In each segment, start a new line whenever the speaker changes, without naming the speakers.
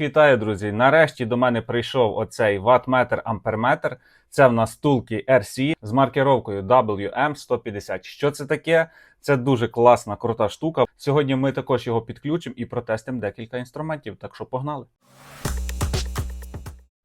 Вітаю, друзі! Нарешті до мене прийшов оцей ватметр амперметр. Це в нас тулки RC з маркировкою WM150. Що це таке? Це дуже класна, крута штука. Сьогодні ми також його підключимо і протестимо декілька інструментів. Так що погнали.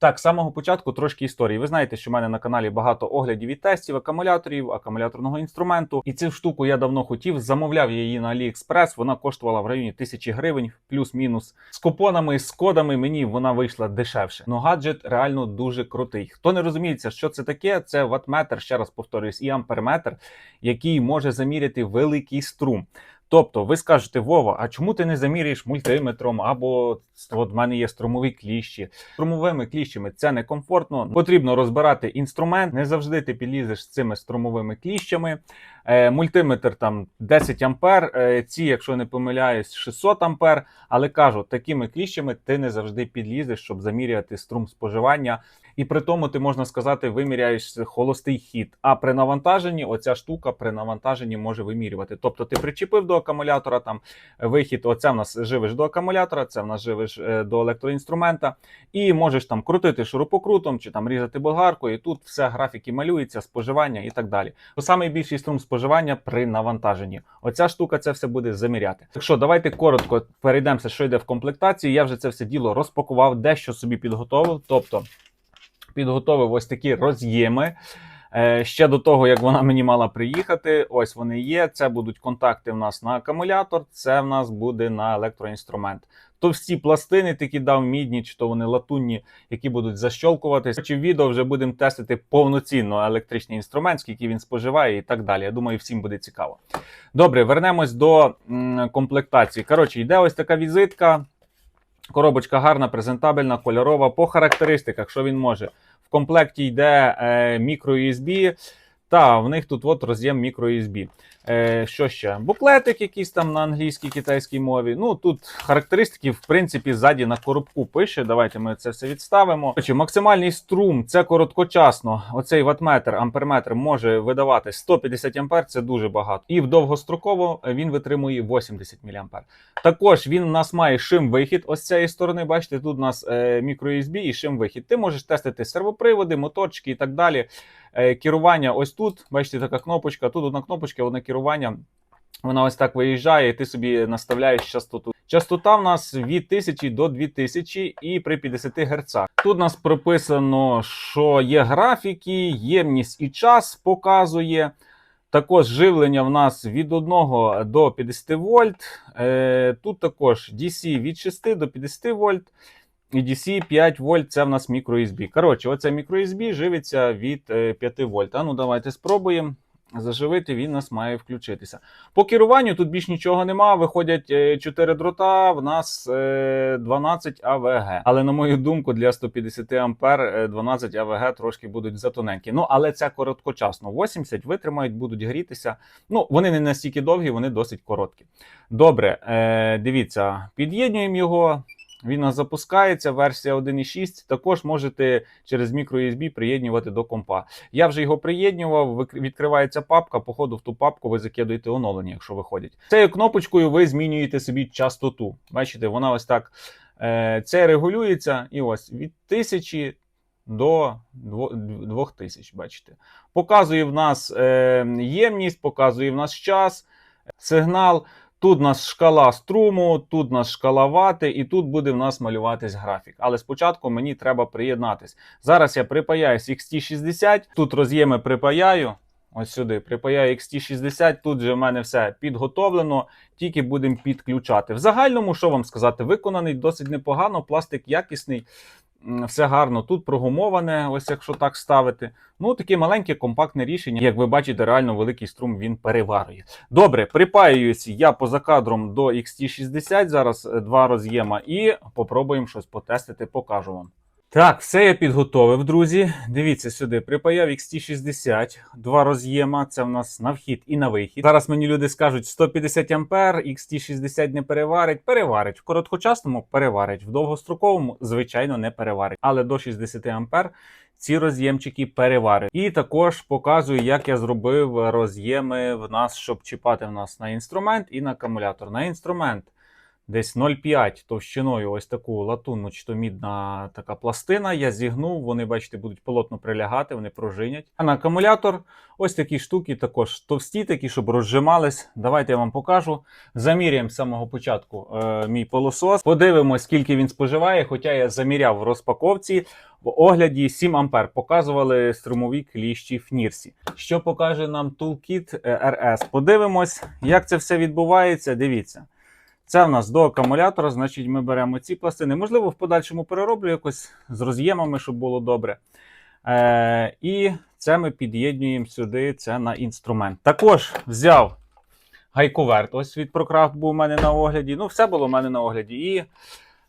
Так, з самого початку трошки історії. Ви знаєте, що в мене на каналі багато оглядів і тестів акумуляторів, акумуляторного інструменту. І цю штуку я давно хотів. Замовляв її на AliExpress. Вона коштувала в районі тисячі гривень, плюс-мінус. З купонами, з кодами мені вона вийшла дешевше. Ну гаджет реально дуже крутий. Хто не розуміється, що це таке, це ватметр, ще раз повторюсь, і амперметр, який може заміряти великий струм. Тобто ви скажете, Вова, а чому ти не заміряєш мультиметром? Або от в мене є струмові кліщі. Струмовими кліщами це некомфортно. Потрібно розбирати інструмент. Не завжди ти підлізеш з цими струмовими кліщами. Е, мультиметр там 10 ампер. Е, ці, якщо не помиляюсь, 600 ампер. Але кажу, такими кліщами ти не завжди підлізеш, щоб заміряти струм споживання. І при тому ти можна сказати, виміряєш холостий хід. А при навантаженні оця штука при навантаженні може вимірювати. Тобто ти причепив до акумулятора там вихід. Оце в нас живиш до акумулятора, це в нас живиш е, до електроінструмента, і можеш там крутити шурупокрутом чи там різати болгаркою. І тут все графіки малюється, споживання і так далі. То найбільший струм споживання при навантаженні. Оця штука це все буде заміряти. Так що давайте коротко перейдемося, що йде в комплектації. Я вже це все діло розпакував, дещо собі підготовив. Тобто підготовив ось такі роз'єми. Е, Ще до того, як вона мені мала приїхати, ось вони є. Це будуть контакти в нас на акумулятор, це в нас буде на електроінструмент. То всі пластини такі дав мідні, чи то вони латунні, які будуть защолкуватись. Чи відео вже будемо тестити повноцінно електричний інструмент, скільки він споживає і так далі. Я думаю, всім буде цікаво. Добре, вернемось до комплектації. Коротше, йде ось така візитка. Коробочка гарна, презентабельна, кольорова. По характеристиках, що він може. В комплекті йде е, мікро-USB, та в них тут от роз'єм мікро-USB. Е, що ще? Буклетик якийсь там на англійській китайській мові. Ну тут характеристики, в принципі, ззаді на коробку пише. Давайте ми це все відставимо. Короче, максимальний струм це короткочасно. Оцей ватметр, амперметр може видавати 150 ампер, це дуже багато. І в довгостроково він витримує 80 мА. Також він у нас має шим-вихід. Ось з цієї сторони, бачите, тут у нас е, мікро-USB і шим-вихід. Ти можеш тестити сервоприводи, моторчики і так далі. Е, керування ось тут. Бачите, така кнопочка. Тут одна кнопочка, одне керування. Вона ось так виїжджає, і ти собі наставляєш частоту. Частота в нас від 1000 до 2000 і при 50 Гц. Тут у нас прописано, що є графіки, ємність і час показує. Також живлення в нас від 1 до 50 вольт. Е, Тут також DC від 6 до 50 вольт. І DC 5 вольт це в нас мікро-USB. Коротше, оце мікро-USB живиться від 5 вольт. А ну давайте спробуємо. Заживити він нас має включитися. По керуванню тут більш нічого нема. Виходять 4 дрота, в нас 12 АВГ. Але, на мою думку, для 150 ампер 12 АВГ трошки будуть затоненькі. Ну, але це короткочасно. 80 витримають, будуть грітися. Ну, вони не настільки довгі, вони досить короткі. Добре, дивіться, під'єднуємо його. Він у нас запускається, версія 1.6. Також можете через microUSB приєднувати до компа. Я вже його приєднював, відкривається папка. По ходу в ту папку ви закидуєте оновлення, якщо виходять. Цією кнопочкою ви змінюєте собі частоту. Бачите, вона ось так е, це регулюється. І ось від 1000 до 2000, бачите. Показує в нас е, ємність, показує в нас час, сигнал. Тут у нас шкала струму, тут у нас шкала вати, і тут буде в нас малюватись графік. Але спочатку мені треба приєднатись. Зараз я припаяюсь XT60, тут роз'єми припаяю. Ось сюди припаяю XT60, тут же в мене все підготовлено, тільки будемо підключати. В загальному, що вам сказати, виконаний досить непогано, пластик якісний все гарно. Тут прогумоване, ось якщо так ставити. Ну, таке маленьке компактне рішення. Як ви бачите, реально великий струм він переварує. Добре, припаююся я поза кадром до XT60. Зараз е, два роз'єма, і попробуємо щось потестити, покажу вам. Так, все я підготовив, друзі. Дивіться сюди. Припаяв XT60, два роз'єма. Це в нас на вхід і на вихід. Зараз мені люди скажуть 150 ампер, XT60 не переварить. Переварить. В короткочасному переварить, в довгостроковому, звичайно, не переварить. Але до 60 ампер ці роз'ємчики переварить. І також показую, як я зробив роз'єми в нас, щоб чіпати в нас на інструмент і на акумулятор. На інструмент десь 0,5 товщиною ось таку латунну чи то мідна така пластина. Я зігнув, вони, бачите, будуть полотно прилягати, вони пружинять. А на акумулятор ось такі штуки, також товсті, такі, щоб розжимались. Давайте я вам покажу. Заміряємо з самого початку е, мій полосос. Подивимось, скільки він споживає. Хоча я заміряв в розпаковці. В огляді 7 ампер показували струмові кліщі в Нірсі. Що покаже нам Toolkit RS? Подивимось, як це все відбувається. Дивіться. Це в нас до акумулятора, значить, ми беремо ці пластини. Можливо, в подальшому перероблю якось з роз'ємами, щоб було добре. Е, і це ми під'єднуємо сюди це на інструмент. Також взяв гайковерт. Ось від Procraft був у мене на огляді. Ну, все було у мене на огляді. І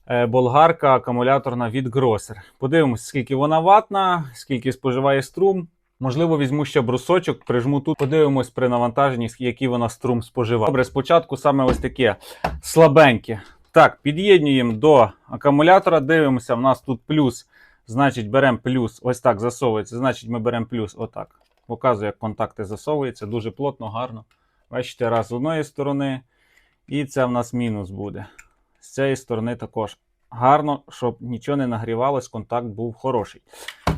е, болгарка акумуляторна від Grosser. Подивимось, скільки вона ватна, скільки споживає струм. Можливо, візьму ще брусочок, прижму тут, подивимось при навантаженні, який вона струм споживає. Добре, спочатку саме ось таке слабеньке. Так, під'єднуємо до акумулятора, дивимося, в нас тут плюс. Значить, беремо плюс, ось так засовується. Значить, ми беремо плюс отак. Показую, як контакти засовуються. Дуже плотно, гарно. Бачите, раз з одної сторони. І це в нас мінус буде. З цієї сторони також. Гарно, щоб нічого не нагрівалось, контакт був хороший.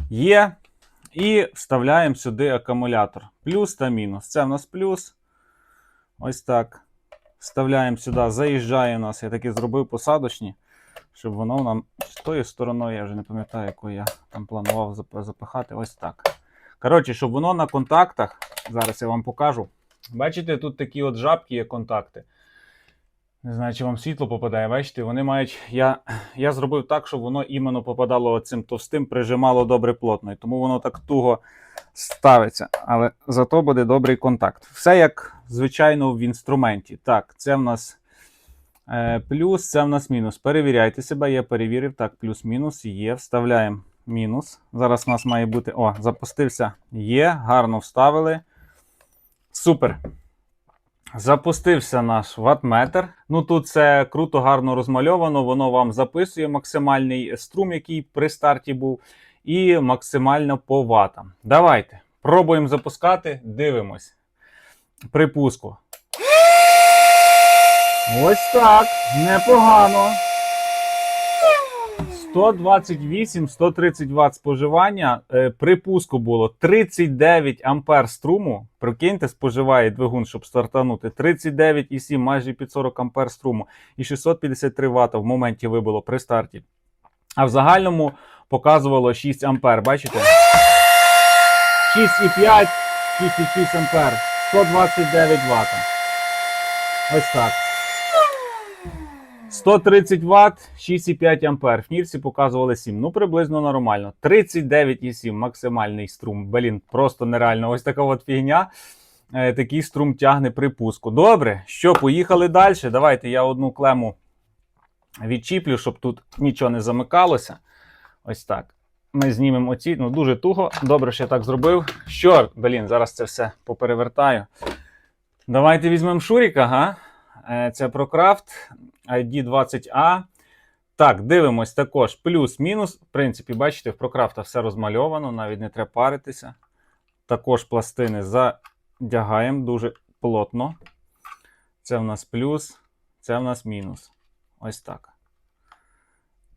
Є. І вставляємо сюди акумулятор. Плюс та мінус. Це в нас плюс. Ось так. Вставляємо сюди, заїжджає у нас. Я таки зробив посадочні, щоб воно нам з тою стороною, я вже не пам'ятаю, яку я там планував запихати. Ось так. Коротше, щоб воно на контактах. Зараз я вам покажу. Бачите, тут такі от жабки є контакти. Не знаю, чи вам світло попадає. Бачите, вони мають. Я я зробив так, щоб воно іменно попадало цим товстим, прижимало добре плотно. І тому воно так туго ставиться. Але зато буде добрий контакт. Все як звичайно в інструменті. Так, це в нас е, плюс, це в нас мінус. Перевіряйте себе, я перевірив. Так, плюс-мінус є. Вставляємо мінус. Зараз у нас має бути. О, запустився. Є, гарно вставили. Супер. Запустився наш ватметр. Ну тут це круто, гарно розмальовано. Воно вам записує максимальний струм, який при старті був, і максимально по ватам. Давайте пробуємо запускати, дивимось. Припуску. Ось так. Непогано. 128-130 Вт споживання. Е, При пуску було 39 ампер струму. Прикиньте, споживає двигун, щоб стартанути. 39,7, майже під 40 ампер струму. І 653 Вт в моменті вибило при старті. А в загальному показувало 6 ампер. Бачите? 6,5, 6,6 ампер. 129 Вт. Ось так. 130 Вт, 6,5 ампер. В Нірсі показували 7. Ну, приблизно нормально. 39,7 максимальний струм. Блін, просто нереально. Ось така от фігня. Е, такий струм тягне при пуску. Добре, що, поїхали далі. Давайте я одну клему відчіплю, щоб тут нічого не замикалося. Ось так. Ми знімемо оці. Ну, дуже туго. Добре, що я так зробив. Що, блін, зараз це все поперевертаю. Давайте візьмемо Шуріка, га? Е, Це Procraft ID20A. Так, дивимось також плюс-мінус. В принципі, бачите, в Procraft все розмальовано, навіть не треба паритися. Також пластини задягаємо дуже плотно. Це в нас плюс, це в нас мінус. Ось так.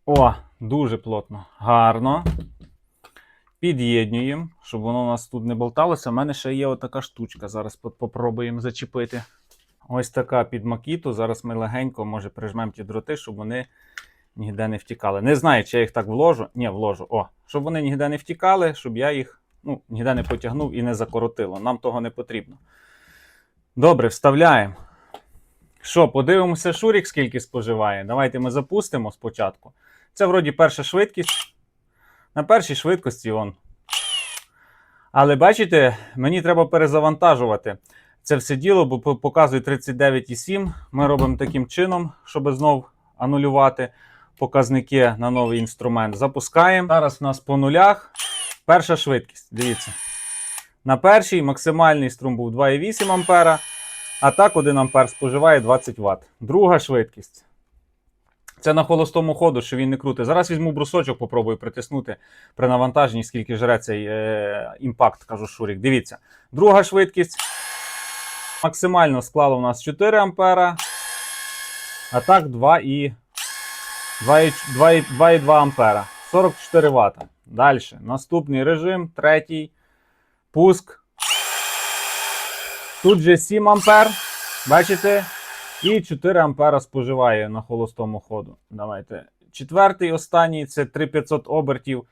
О, дуже плотно. Гарно. Під'єднуємо, щоб воно у нас тут не болталося. У мене ще є отака штучка. Зараз попробуємо зачепити. Ось така під макіту. Зараз ми легенько, може, прижмемо ті дроти, щоб вони ніде не втікали. Не знаю, чи я їх так вложу. Ні, вложу. О, щоб вони ніде не втікали, щоб я їх ну, ніде не потягнув і не закоротило. Нам того не потрібно. Добре, вставляємо. Що, подивимося, Шурік скільки споживає. Давайте ми запустимо спочатку. Це вроді перша швидкість. На першій швидкості он. Але бачите, мені треба перезавантажувати це все діло, бо показує 39,7. Ми робимо таким чином, щоб знов анулювати. показники на новий інструмент. Запускаємо. Зараз у нас по нулях. Перша швидкість. Дивіться. На першій максимальний струм був 2,8 ампера, а так 1 ампер споживає 20 Вт. Друга швидкість. Це на холостому ходу, що він не крутить. Зараз візьму брусочок, попробую притиснути при навантаженні, скільки жре цей е, імпакт, кажу Шурік. Дивіться. Друга швидкість. Максимально склало у нас 4 ампера, а так 2 і 2,2 ампера. 44 Вт. Далі. Наступний режим, третій. Пуск. Тут же 7 ампер. Бачите? І 4 ампера споживає на холостому ходу. Давайте. Четвертий, останній це 3500 обертів.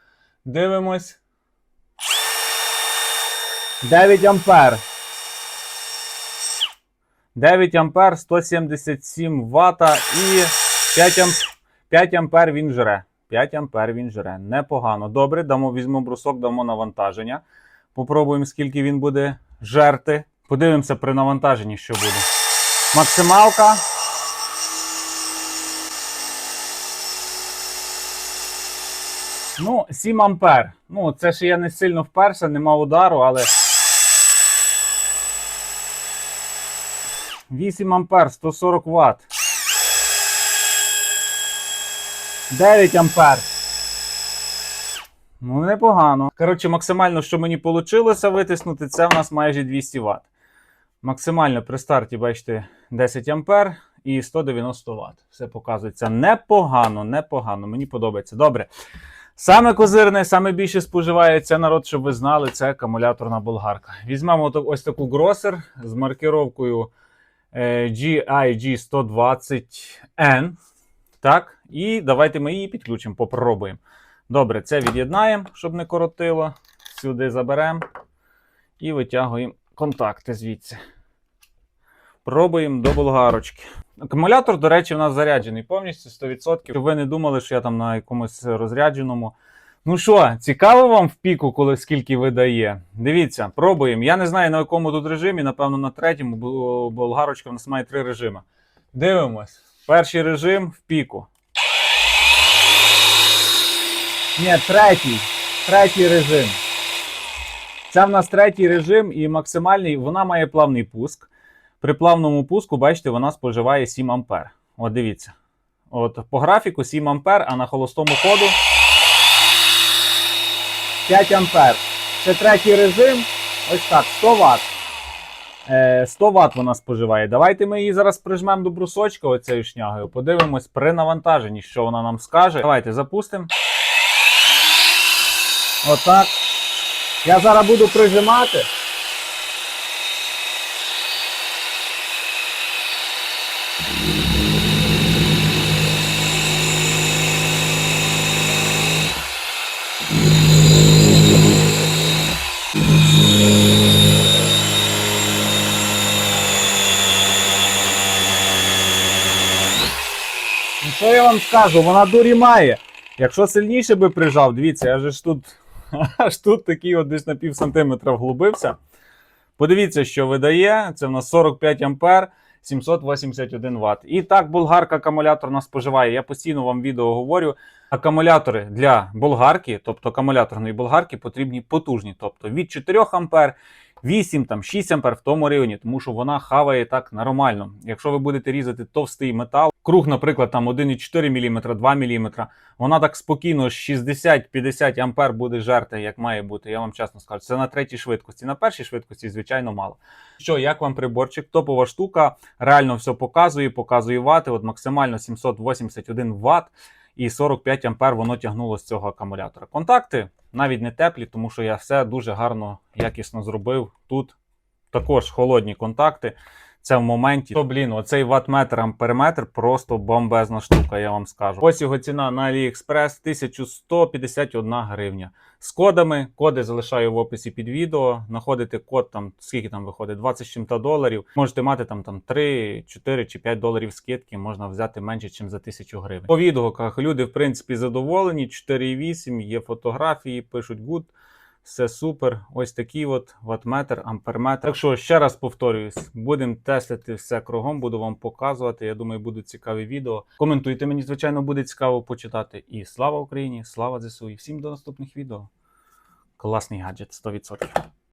Дивимось. 9 ампер. 9 ампер, 177 Вт і 5, амп... 5 ампер він жре. 5 ампер він жре. Непогано. Добре, дамо, візьмемо брусок, дамо навантаження. Попробуємо, скільки він буде жерти. Подивимося при навантаженні, що буде. Максималка. Ну, 7 ампер. Ну, це ще я не сильно вперся, нема удару, але. 8 ампер, 140 Вт. 9 ампер. Ну, непогано. Коротше, максимально, що мені вийшло витиснути, це в нас майже 200 Вт. Максимально при старті, бачите, 10 ампер і 190 Вт. Все показується непогано, непогано. Мені подобається. Добре. Саме козирне, саме більше споживається народ, щоб ви знали, це акумуляторна болгарка. Візьмемо ось таку гросер з маркировкою GIG120N. Так, і давайте ми її підключимо, попробуємо. Добре, це від'єднаємо, щоб не коротило. Сюди заберемо і витягуємо контакти звідси. Пробуємо до болгарочки. Акумулятор, до речі, у нас заряджений повністю 100%. Щоб ви не думали, що я там на якомусь розрядженому. Ну що, цікаво вам в піку, коли скільки видає? Дивіться, пробуємо. Я не знаю на якому тут режимі, напевно, на третьому, бо болгарочка в нас має три режими. Дивимось. Перший режим в піку. Ні, третій. Третій режим. Це в нас третій режим і максимальний, вона має плавний пуск. При плавному пуску, бачите, вона споживає 7 ампер. От дивіться. От по графіку 7 ампер, а на холостому ходу 5 ампер. Це третій режим. Ось так, 100 Вт. Е, 100 Вт вона споживає. Давайте ми її зараз прижмемо до брусочка оцею шнягою. Подивимось при навантаженні, що вона нам скаже. Давайте запустимо. Отак. Я зараз буду прижимати. Вам скажу? Вона дурі має. Якщо сильніше би прижав, дивіться, я ж тут аж тут такий от десь на пів сантиметра вглубився. Подивіться, що видає. Це в нас 45 ампер, 781 Вт. І так, болгарка акумуляторна споживає. Я постійно вам відео говорю. Акумулятори для болгарки, тобто акумуляторної болгарки, потрібні потужні. Тобто від 4 ампер 8, там, 6 ампер в тому районі, тому що вона хаває так нормально. Якщо ви будете різати товстий метал, круг, наприклад, там 1,4 мм, 2 мм, вона так спокійно 60-50 ампер буде жерти, як має бути. Я вам чесно скажу. Це на третій швидкості. На першій швидкості, звичайно, мало. Що, як вам приборчик? Топова штука, реально все показує, показує вати. От максимально 781 Вт і 45 ампер воно тягнуло з цього акумулятора. Контакти навіть не теплі, тому що я все дуже гарно, якісно зробив. Тут також холодні контакти. Це в моменті. То, блін, оцей ватметр амперметр просто бомбезна штука, я вам скажу. Ось його ціна на AliExpress 1151 гривня. З кодами, коди залишаю в описі під відео. Знаходите код там, скільки там виходить, 20 чим-то доларів. Можете мати там, там 3, 4 чи 5 доларів скидки, можна взяти менше, ніж за 1000 гривень. По відгуках люди, в принципі, задоволені. 4,8, є фотографії, пишуть good. Все супер. Ось такий от ватметр, амперметр. Так що ще раз повторююсь, будемо тестити все кругом, буду вам показувати. Я думаю, будуть цікаві відео. Коментуйте, мені звичайно буде цікаво почитати. І слава Україні, слава ЗСУ. І всім до наступних відео. Класний гаджет, 100%.